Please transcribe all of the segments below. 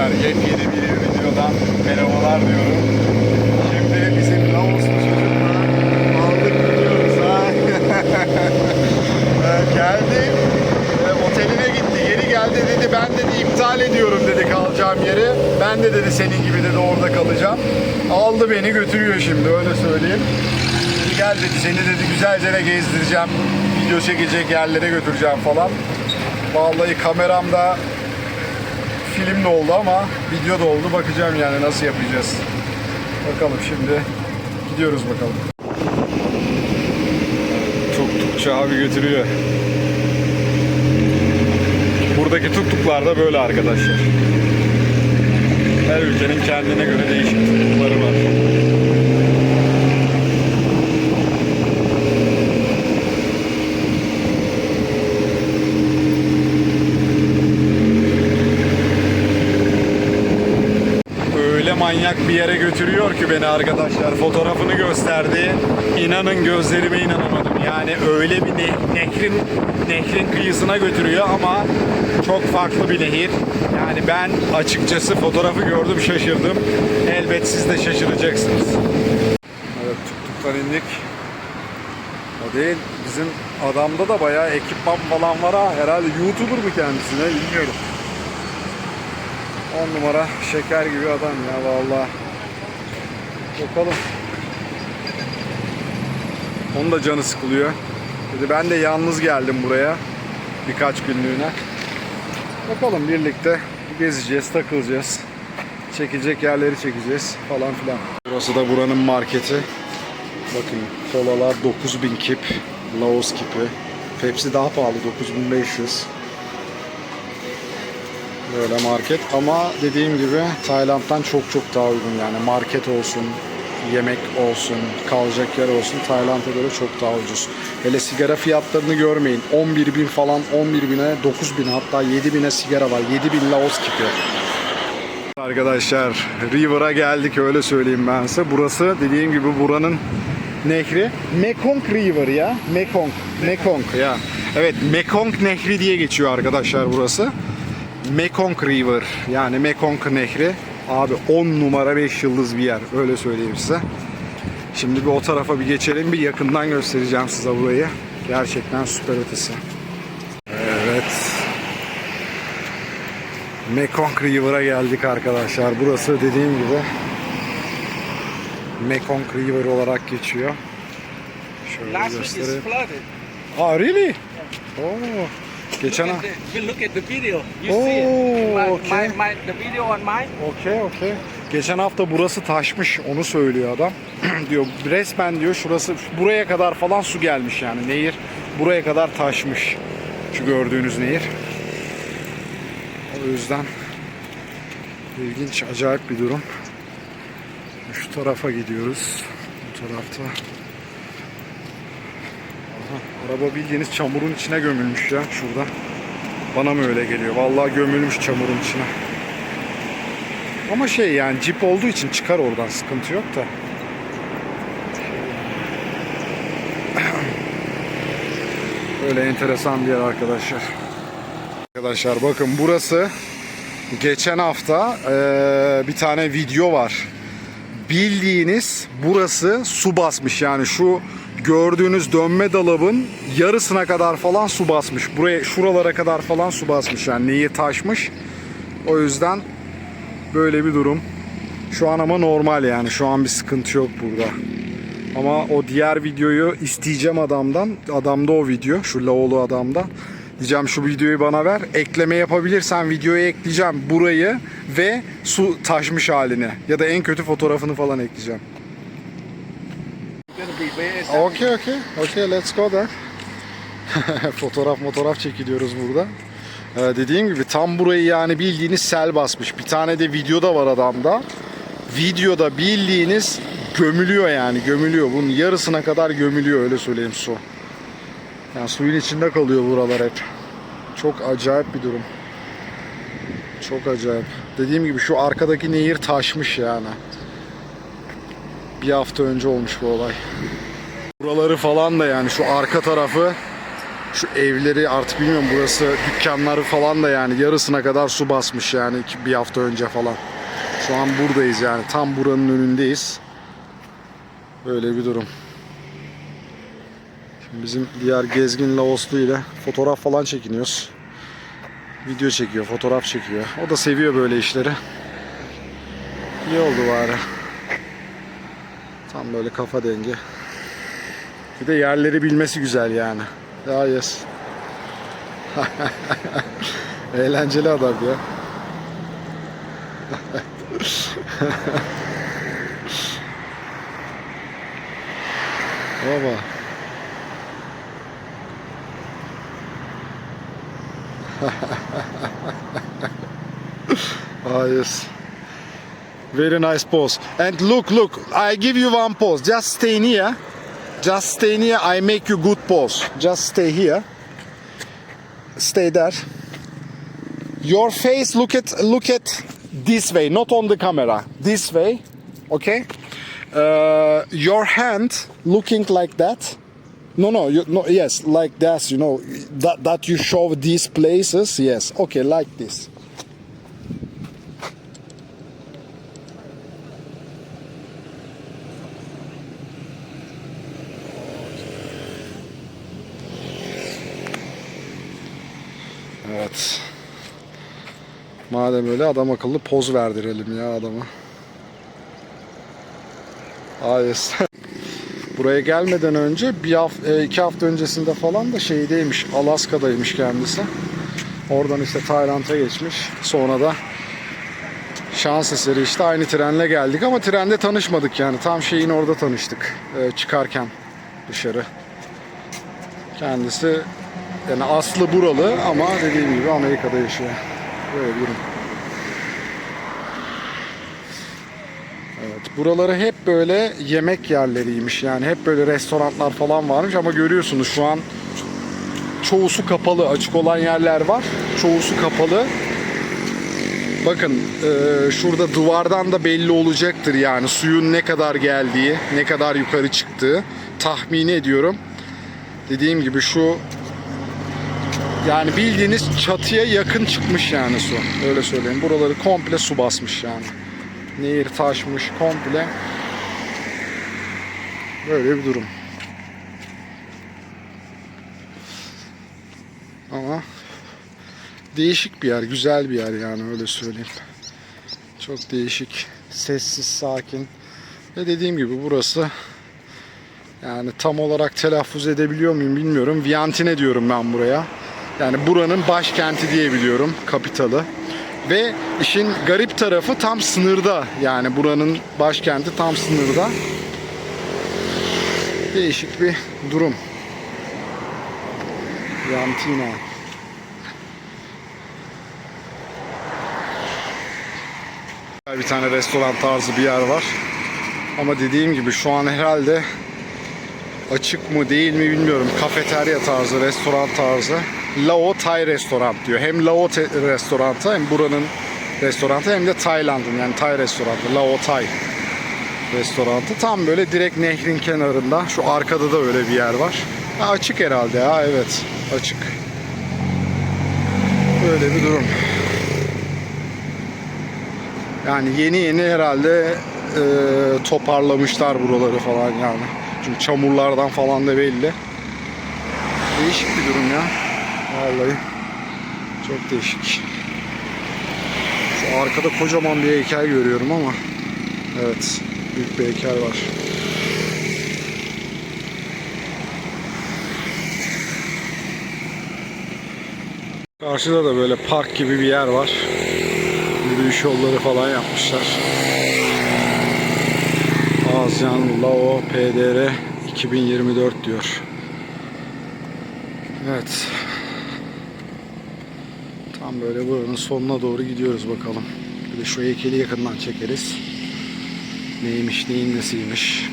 arkadaşlar yepyeni bir videodan merhabalar diyorum. Şimdi bizim Laoslu çocukla aldık gidiyoruz ha. Ee, geldi e, oteline gitti geri geldi dedi ben dedi iptal ediyorum dedi kalacağım yeri. Ben de dedi senin gibi dedi orada kalacağım. Aldı beni götürüyor şimdi öyle söyleyeyim. Dedi, Gel dedi seni dedi güzelce de gezdireceğim. Video çekecek yerlere götüreceğim falan. Vallahi kameramda film de oldu ama video da oldu. Bakacağım yani nasıl yapacağız. Bakalım şimdi gidiyoruz bakalım. Tuk tukçu abi götürüyor. Buradaki tuktuklar da böyle arkadaşlar. Her ülkenin kendine göre değişik tuktukları var. öyle manyak bir yere götürüyor ki beni arkadaşlar. Fotoğrafını gösterdi. İnanın gözlerime inanamadım. Yani öyle bir ne- nehrin nehrin kıyısına götürüyor ama çok farklı bir nehir. Yani ben açıkçası fotoğrafı gördüm şaşırdım. Elbet siz de şaşıracaksınız. Evet tuktuktan indik. O değil. Bizim adamda da bayağı ekipman falan var ha. Herhalde YouTuber mı kendisi ne bilmiyorum. 10 numara şeker gibi adam ya vallahi. Bakalım. Onun da canı sıkılıyor. Dedi ben de yalnız geldim buraya birkaç günlüğüne. Bakalım birlikte gezeceğiz, takılacağız. Çekilecek yerleri çekeceğiz falan filan. Burası da buranın marketi. Bakın kolalar 9000 kip, Laos kipi. Pepsi daha pahalı 9500. Böyle market ama dediğim gibi Tayland'dan çok çok daha uygun yani market olsun, yemek olsun, kalacak yer olsun Tayland'a göre çok daha ucuz. Hele sigara fiyatlarını görmeyin. 11 bin falan 11 bine 9 bin hatta 7 bine sigara var. 7 bin Laos kipi. Arkadaşlar River'a geldik öyle söyleyeyim ben size. Burası dediğim gibi buranın nehri Mekong River ya. Mekong. Mekong ya. Evet Mekong Nehri diye geçiyor arkadaşlar burası. Mekong River yani Mekong Nehri. Abi 10 numara 5 yıldız bir yer öyle söyleyeyim size. Şimdi bir o tarafa bir geçelim bir yakından göstereceğim size burayı. Gerçekten süper ötesi. Evet. Mekong River'a geldik arkadaşlar. Burası dediğim gibi Mekong River olarak geçiyor. Şöyle göstereyim. Ah really? Oo. Geçen Look ha- at the, you look at the video. You see it. My, okay. my, my, the video on mine. Okey okey. Geçen hafta burası taşmış onu söylüyor adam. diyor resmen diyor şurası buraya kadar falan su gelmiş yani nehir buraya kadar taşmış. Şu gördüğünüz nehir. O yüzden ilginç acayip bir durum. Şu tarafa gidiyoruz. Bu tarafta. Araba bildiğiniz çamurun içine gömülmüş ya şurada. Bana mı öyle geliyor? Vallahi gömülmüş çamurun içine. Ama şey yani cip olduğu için çıkar oradan sıkıntı yok da. Öyle enteresan bir yer arkadaşlar. Arkadaşlar bakın burası geçen hafta eee, bir tane video var. Bildiğiniz burası su basmış yani şu gördüğünüz dönme dolabın yarısına kadar falan su basmış. Buraya şuralara kadar falan su basmış yani nehir taşmış. O yüzden Böyle bir durum. Şu an ama normal yani. Şu an bir sıkıntı yok burada. Ama o diğer videoyu isteyeceğim adamdan. Adamda o video. Şu lavolu adamda. Diyeceğim şu videoyu bana ver. Ekleme yapabilirsen videoya ekleyeceğim burayı ve su taşmış halini. Ya da en kötü fotoğrafını falan ekleyeceğim. Very Okay okay. Okay let's go there. fotoğraf fotoğraf çekiliyoruz burada. Ee, dediğim gibi tam burayı yani bildiğiniz sel basmış. Bir tane de videoda var adamda. Videoda bildiğiniz gömülüyor yani gömülüyor. Bunun yarısına kadar gömülüyor öyle söyleyeyim su. Yani suyun içinde kalıyor buralar hep. Çok acayip bir durum. Çok acayip. Dediğim gibi şu arkadaki nehir taşmış yani. Bir hafta önce olmuş bu olay. Buraları falan da yani şu arka tarafı Şu evleri artık bilmiyorum burası dükkanları falan da yani yarısına kadar su basmış yani bir hafta önce falan. Şu an buradayız yani tam buranın önündeyiz. Böyle bir durum. Şimdi bizim diğer gezgin Laoslu ile fotoğraf falan çekiniyoruz. Video çekiyor, fotoğraf çekiyor. O da seviyor böyle işleri. İyi oldu bari. Tam böyle kafa dengi. Bir de yerleri bilmesi güzel yani. Ya yes. Eğlenceli adam ya. Baba. ah yes. Very nice pose. And look, look, I give you one pose. Just stay near. Just stay near. I make you good pose. Just stay here. Stay there. Your face look at look at this way, not on the camera. This way. Okay? Uh, your hand looking like that. No, no, you, no, yes, like that, you know, that, that you show these places, yes, okay, like this. Madem öyle adam akıllı poz verdirelim ya adama. Hayır. Buraya gelmeden önce bir hafta, iki hafta öncesinde falan da şeydeymiş, Alaska'daymış kendisi. Oradan işte Tayland'a geçmiş. Sonra da şans eseri işte aynı trenle geldik ama trende tanışmadık yani. Tam şeyin orada tanıştık e, çıkarken dışarı. Kendisi yani aslı buralı ama dediğim gibi Amerika'da yaşıyor. Böyle durum. Buraları hep böyle yemek yerleriymiş. Yani hep böyle restoranlar falan varmış ama görüyorsunuz şu an çoğusu kapalı. Açık olan yerler var. Çoğusu kapalı. Bakın e, şurada duvardan da belli olacaktır yani suyun ne kadar geldiği, ne kadar yukarı çıktığı tahmini ediyorum. Dediğim gibi şu yani bildiğiniz çatıya yakın çıkmış yani su. Öyle söyleyeyim. Buraları komple su basmış yani. Nehir taşmış komple. Böyle bir durum. Ama değişik bir yer, güzel bir yer yani öyle söyleyeyim. Çok değişik, sessiz, sakin. Ve dediğim gibi burası yani tam olarak telaffuz edebiliyor muyum bilmiyorum. Viantine diyorum ben buraya. Yani buranın başkenti diye biliyorum, kapitalı. Ve işin garip tarafı tam sınırda. Yani buranın başkenti tam sınırda. Değişik bir durum. Viantina. Bir tane restoran tarzı bir yer var. Ama dediğim gibi şu an herhalde açık mı değil mi bilmiyorum. Kafeterya tarzı, restoran tarzı. Lao Thai restoran diyor. Hem Lao restorantı hem buranın restorantı hem de Tayland'ın yani Thai restoranı. Lao Thai restorantı. Tam böyle direkt nehrin kenarında. Şu arkada da öyle bir yer var. Ha, açık herhalde ya evet açık. Böyle bir durum. Yani yeni yeni herhalde e, toparlamışlar buraları falan yani. Çünkü çamurlardan falan da belli. Değişik bir durum ya. Vallahi çok değişik. Şu arkada kocaman bir heykel görüyorum ama evet büyük bir heykel var. Karşıda da böyle park gibi bir yer var. Yürüyüş yolları falan yapmışlar. Azyan Lao PDR 2024 diyor. Evet. Tam böyle buranın sonuna doğru gidiyoruz bakalım. Bir de şu heykeli yakından çekeriz. Neymiş neyin nesiymiş.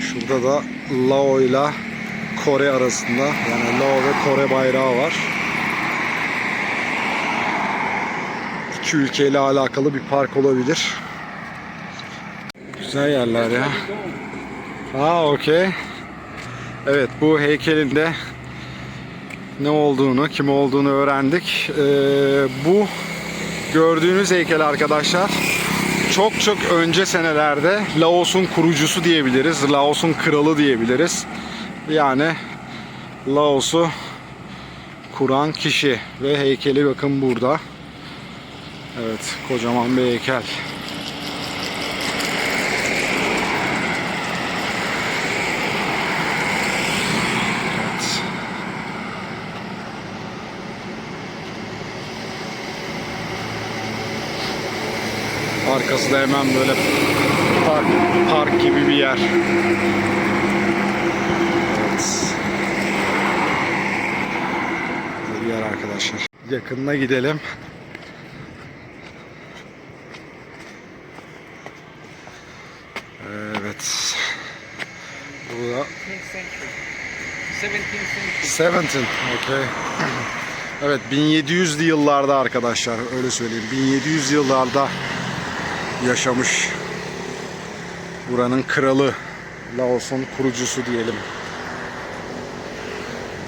Şurada da Lao ile Kore arasında yani Lao ve Kore bayrağı var. İki ülkeyle alakalı bir park olabilir. Güzel yerler ya. Ha okey. Evet bu heykelin de ne olduğunu, kim olduğunu öğrendik. Ee, bu gördüğünüz heykel arkadaşlar çok çok önce senelerde Laos'un kurucusu diyebiliriz. Laos'un kralı diyebiliriz. Yani Laos'u kuran kişi ve heykeli bakın burada. Evet, kocaman bir heykel. Evet. Arkası da hemen böyle park, park gibi bir yer. Evet. Bir yer arkadaşlar. Yakınına gidelim. Evet. Burada 17th century. 17th century. 17. Okay. Evet 1700'lü yıllarda arkadaşlar öyle söyleyeyim. 1700 yıllarda yaşamış buranın kralı Laos'un kurucusu diyelim.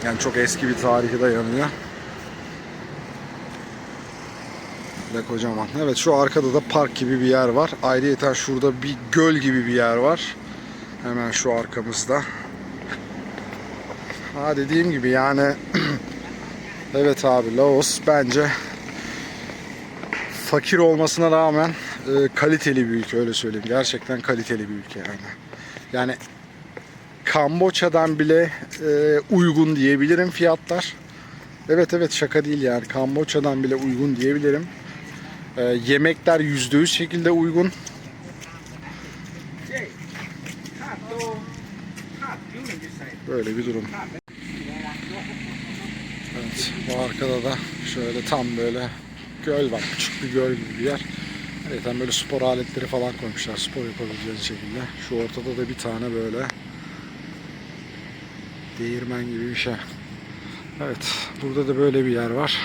Yani çok eski bir tarihi dayanıyor. Ve kocaman. Evet şu arkada da park gibi bir yer var. Ayrıyeten şurada bir göl gibi bir yer var. Hemen şu arkamızda. Ha dediğim gibi yani evet abi Laos bence fakir olmasına rağmen e, kaliteli bir ülke öyle söyleyeyim. Gerçekten kaliteli bir ülke yani. Yani Kamboçya'dan bile e, uygun diyebilirim fiyatlar. Evet evet şaka değil yani. Kamboçya'dan bile uygun diyebilirim. E, yemekler %100 şekilde uygun. Böyle bir durum. Evet, bu arkada da şöyle tam böyle göl var. Küçük bir göl gibi bir yer. Evet, böyle spor aletleri falan koymuşlar spor yapabileceğiniz şekilde. Şu ortada da bir tane böyle değirmen gibi bir şey. Evet, burada da böyle bir yer var.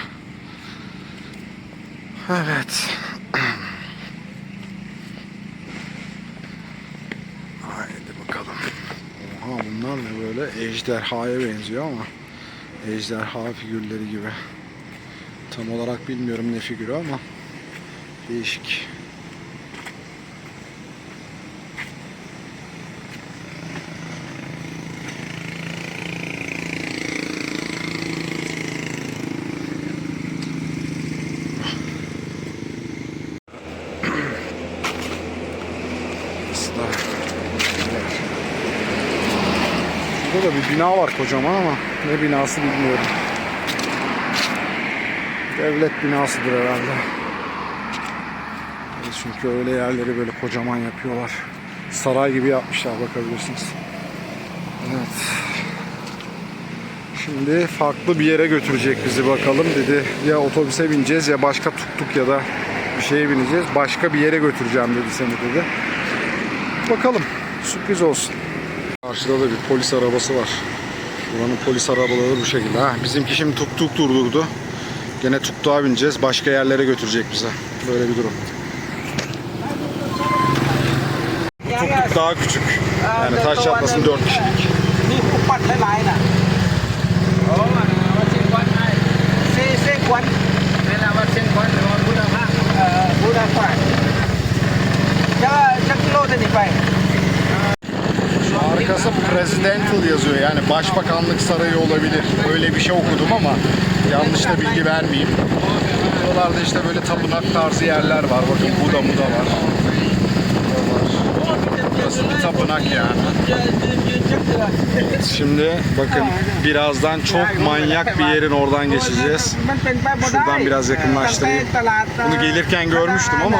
Evet. Haydi bakalım. Oha bunlar ne böyle ejderhaya benziyor ama ejderha figürleri gibi. Tam olarak bilmiyorum ne figürü ama değişik. Burada da bir bina var kocaman ama ne binası bilmiyorum. Devlet binasıdır herhalde. Evet, Çünkü öyle yerleri böyle kocaman yapıyorlar. Saray gibi yapmışlar bakabilirsiniz. Evet. Şimdi farklı bir yere götürecek bizi bakalım dedi. Ya otobüse bineceğiz ya başka tuk ya da bir şeye bineceğiz. Başka bir yere götüreceğim dedi seni dedi. Bakalım sürpriz olsun. Karşıda da bir polis arabası var. Buranın polis arabaları bu şekilde. Ha, bizimki şimdi tuk tuk durdurdu. Gene tuktuğa bineceğiz. Başka yerlere götürecek bize. Böyle bir durum. Tuk tuk daha küçük. Yani taş çatlasın 4 kişilik. Arkası Presidential yazıyor yani Başbakanlık Sarayı olabilir. Öyle bir şey okudum ama yanlış da bilgi vermeyeyim. Buralarda işte böyle tapınak tarzı yerler var. Bakın Buda Muda var. Burası bir tapınak yani. Şimdi bakın birazdan çok manyak bir yerin oradan geçeceğiz. Şuradan biraz yakınlaştırayım. Bunu gelirken görmüştüm ama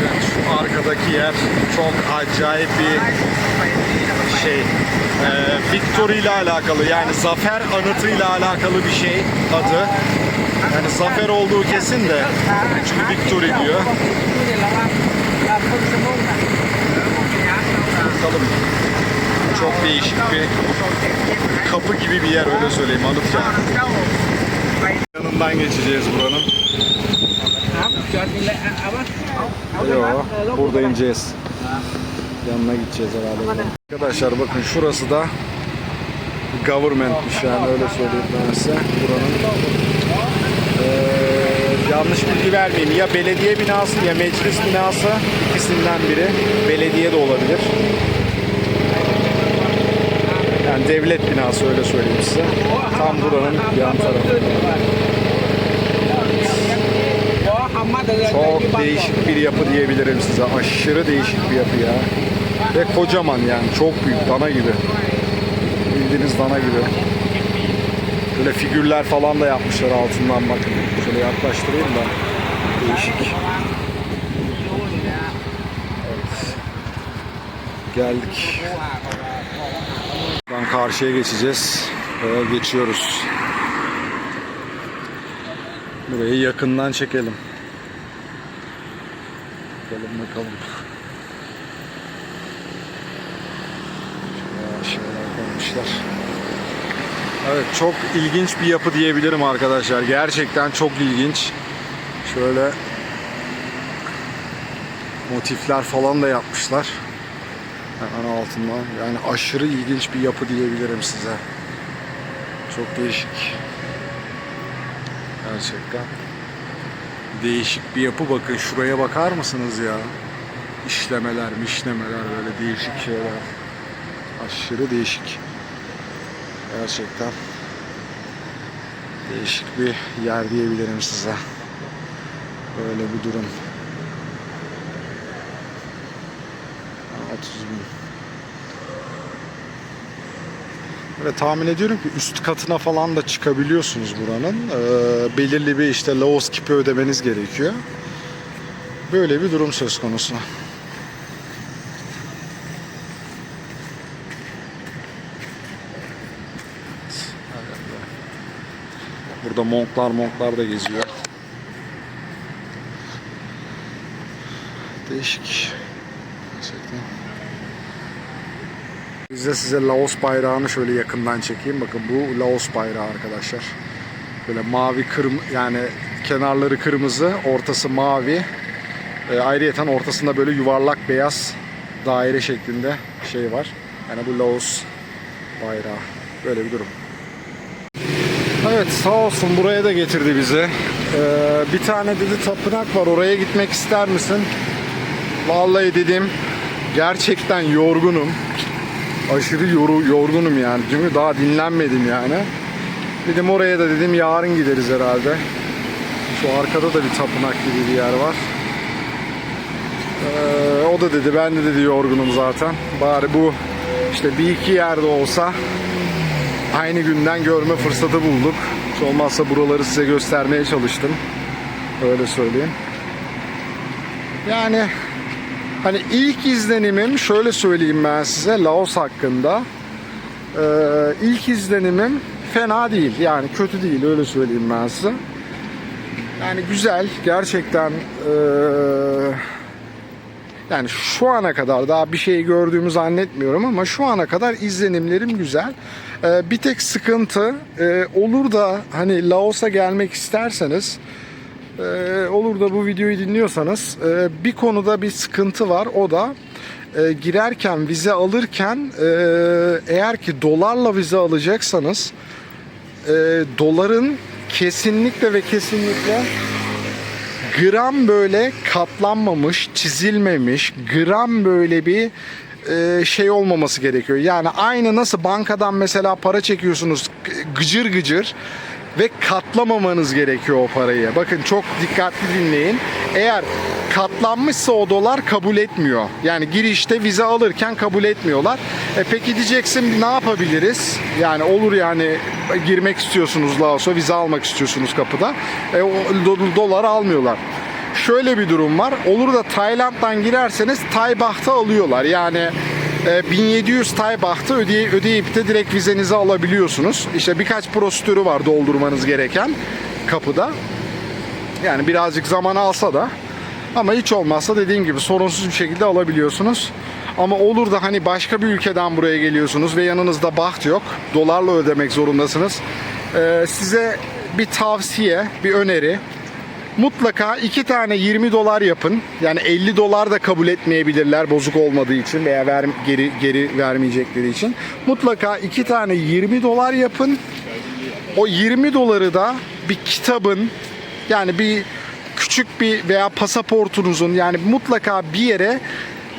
Evet arkadaki yer çok acayip bir şey. Ee, Victory ile alakalı yani zafer anıtıyla alakalı bir şey adı. Yani zafer olduğu kesin de çünkü Victory diyor. Bakalım. Çok değişik bir kapı gibi bir yer öyle söyleyeyim yani. Yanından geçeceğiz buranın. Yok burada ineceğiz. Yanına gideceğiz herhalde. Arkadaşlar bakın şurası da government'miş yani öyle söyleyeyim ben size. Buranın Ee, yanlış bilgi vermeyeyim. Ya belediye binası ya meclis binası ikisinden biri. Belediye de olabilir. Yani devlet binası öyle söyleyeyim size. Tam buranın yan tarafı. Çok değişik bir yapı diyebilirim size. Aşırı değişik bir yapı ya. Ve kocaman yani. Çok büyük. Dana gibi. Bildiğiniz dana gibi. Böyle figürler falan da yapmışlar altından bakın. Şöyle yaklaştırayım da. Değişik. Evet. Geldik. Buradan karşıya geçeceğiz. Ve geçiyoruz. Burayı yakından çekelim. Bakalım bakalım. Şöyle şeyler koymuşlar. Evet çok ilginç bir yapı diyebilirim arkadaşlar. Gerçekten çok ilginç. Şöyle motifler falan da yapmışlar. Hemen altından. Yani aşırı ilginç bir yapı diyebilirim size. Çok değişik. Gerçekten. Değişik bir yapı bakın. Şuraya bakar mısınız ya? İşlemeler, mişlemeler böyle değişik şeyler. Aşırı değişik. Gerçekten değişik bir yer diyebilirim size. Böyle bir durum. 30 bin. Böyle tahmin ediyorum ki üst katına falan da çıkabiliyorsunuz buranın. Ee, belirli bir işte Laos kipi ödemeniz gerekiyor. Böyle bir durum söz konusu. Burada monklar monklar da geziyor. Değişik. Gerçekten. Biz de size Laos bayrağını şöyle yakından çekeyim. Bakın bu Laos bayrağı arkadaşlar. Böyle mavi kırm yani kenarları kırmızı, ortası mavi. E, ayrıyeten ortasında böyle yuvarlak beyaz daire şeklinde şey var. Yani bu Laos bayrağı. Böyle bir durum. Evet sağ olsun buraya da getirdi bizi. Ee, bir tane dedi tapınak var oraya gitmek ister misin? Vallahi dedim gerçekten yorgunum. Aşırı yoru, yorgunum yani. Çünkü daha dinlenmedim yani. Dedim oraya da dedim yarın gideriz herhalde. Şu arkada da bir tapınak gibi bir yer var. Ee, o da dedi ben de dedi yorgunum zaten. Bari bu işte bir iki yerde olsa aynı günden görme fırsatı bulduk. Hiç olmazsa buraları size göstermeye çalıştım. Öyle söyleyeyim. Yani hani ilk izlenimim şöyle söyleyeyim ben size Laos hakkında. Ee, ilk izlenimim fena değil. Yani kötü değil öyle söyleyeyim ben size. Yani güzel gerçekten ee, yani şu ana kadar daha bir şey gördüğümü zannetmiyorum ama şu ana kadar izlenimlerim güzel. Ee, bir tek sıkıntı e, olur da hani Laos'a gelmek isterseniz e, olur da bu videoyu dinliyorsanız e, bir konuda bir sıkıntı var. O da e, girerken vize alırken e, eğer ki dolarla vize alacaksanız e, doların kesinlikle ve kesinlikle gram böyle katlanmamış, çizilmemiş, gram böyle bir e, şey olmaması gerekiyor. Yani aynı nasıl bankadan mesela para çekiyorsunuz gıcır gıcır ve katlamamanız gerekiyor o parayı. Bakın çok dikkatli dinleyin. Eğer katlanmışsa o dolar kabul etmiyor. Yani girişte vize alırken kabul etmiyorlar. E peki diyeceksin ne yapabiliriz? Yani olur yani girmek istiyorsunuz Laos'a vize almak istiyorsunuz kapıda. E o do- dolar almıyorlar. Şöyle bir durum var. Olur da Tayland'dan girerseniz Tay bahtı alıyorlar. Yani e, 1700 Tay bahtı ödeye, ödeyip de direkt vizenizi alabiliyorsunuz. İşte birkaç prosedürü var doldurmanız gereken kapıda. Yani birazcık zaman alsa da ama hiç olmazsa dediğim gibi sorunsuz bir şekilde alabiliyorsunuz. Ama olur da hani başka bir ülkeden buraya geliyorsunuz ve yanınızda baht yok. Dolarla ödemek zorundasınız. Ee, size bir tavsiye, bir öneri. mutlaka iki tane 20 dolar yapın. Yani 50 dolar da kabul etmeyebilirler bozuk olmadığı için veya ver, geri geri vermeyecekleri için. Mutlaka iki tane 20 dolar yapın. O 20 doları da bir kitabın yani bir küçük bir veya pasaportunuzun yani mutlaka bir yere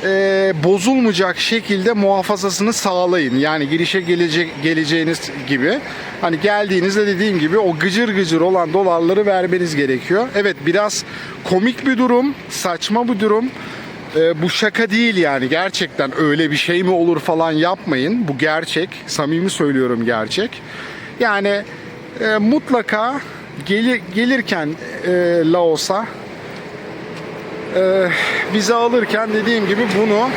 e, bozulmayacak şekilde muhafazasını sağlayın. Yani girişe gelecek geleceğiniz gibi. Hani geldiğinizde dediğim gibi o gıcır gıcır olan dolarları vermeniz gerekiyor. Evet biraz komik bir durum, saçma bir durum. E, bu şaka değil yani gerçekten öyle bir şey mi olur falan yapmayın. Bu gerçek, samimi söylüyorum gerçek. Yani e, mutlaka gelir, gelirken e, Laos'a e, vize alırken dediğim gibi bunu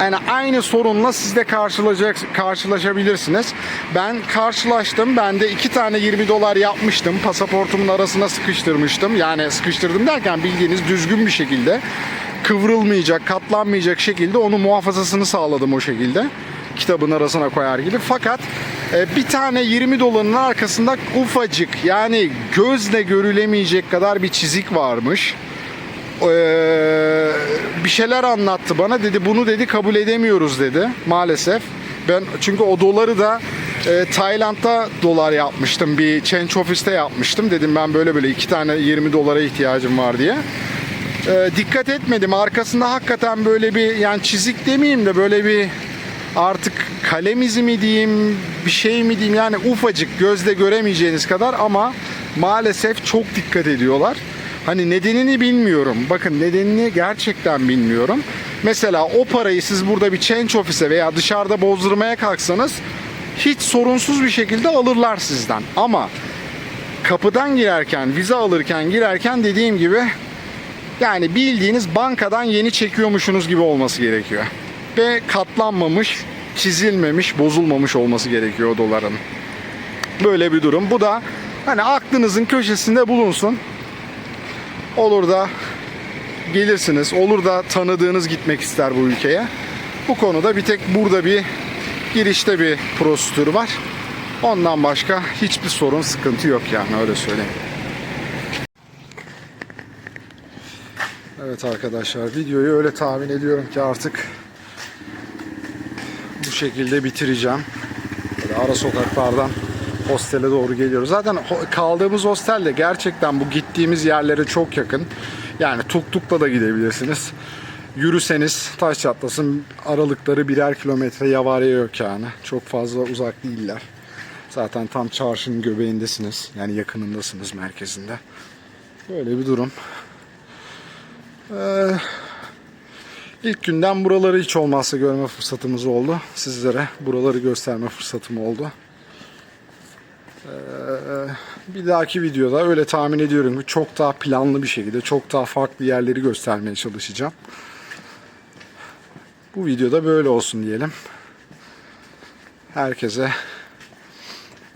yani aynı sorunla siz de karşılaşacak, karşılaşabilirsiniz. Ben karşılaştım. Ben de iki tane 20 dolar yapmıştım. Pasaportumun arasına sıkıştırmıştım. Yani sıkıştırdım derken bildiğiniz düzgün bir şekilde kıvrılmayacak, katlanmayacak şekilde onu muhafazasını sağladım o şekilde. Kitabın arasına koyar gibi. Fakat bir tane 20 doların arkasında ufacık yani gözle görülemeyecek kadar bir çizik varmış. Ee, bir şeyler anlattı bana dedi bunu dedi kabul edemiyoruz dedi maalesef. Ben çünkü o doları da e, Tayland'da dolar yapmıştım bir change office'te yapmıştım. Dedim ben böyle böyle iki tane 20 dolara ihtiyacım var diye. Ee, dikkat etmedim. Arkasında hakikaten böyle bir yani çizik demeyeyim de böyle bir artık kalem izi mi diyeyim bir şey mi diyeyim yani ufacık gözle göremeyeceğiniz kadar ama maalesef çok dikkat ediyorlar. Hani nedenini bilmiyorum. Bakın nedenini gerçekten bilmiyorum. Mesela o parayı siz burada bir change office'e veya dışarıda bozdurmaya kalksanız hiç sorunsuz bir şekilde alırlar sizden. Ama kapıdan girerken, vize alırken girerken dediğim gibi yani bildiğiniz bankadan yeni çekiyormuşsunuz gibi olması gerekiyor. Ve katlanmamış, çizilmemiş, bozulmamış olması gerekiyor doların. Böyle bir durum. Bu da hani aklınızın köşesinde bulunsun. Olur da gelirsiniz. Olur da tanıdığınız gitmek ister bu ülkeye. Bu konuda bir tek burada bir girişte bir prosedür var. Ondan başka hiçbir sorun, sıkıntı yok yani öyle söyleyeyim. Evet arkadaşlar videoyu öyle tahmin ediyorum ki artık şekilde bitireceğim. Böyle ara sokaklardan hostele doğru geliyoruz. Zaten kaldığımız hostel de gerçekten bu gittiğimiz yerlere çok yakın. Yani tuk tukla da gidebilirsiniz. Yürüseniz taş çatlasın aralıkları birer kilometre yavariye yok yani. Çok fazla uzak değiller. Zaten tam çarşının göbeğindesiniz. Yani yakınındasınız merkezinde. Böyle bir durum. Ee, ilk günden buraları hiç olmazsa görme fırsatımız oldu. Sizlere buraları gösterme fırsatım oldu. Ee, bir dahaki videoda öyle tahmin ediyorum ki çok daha planlı bir şekilde çok daha farklı yerleri göstermeye çalışacağım. Bu videoda böyle olsun diyelim. Herkese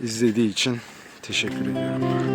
izlediği için teşekkür ediyorum.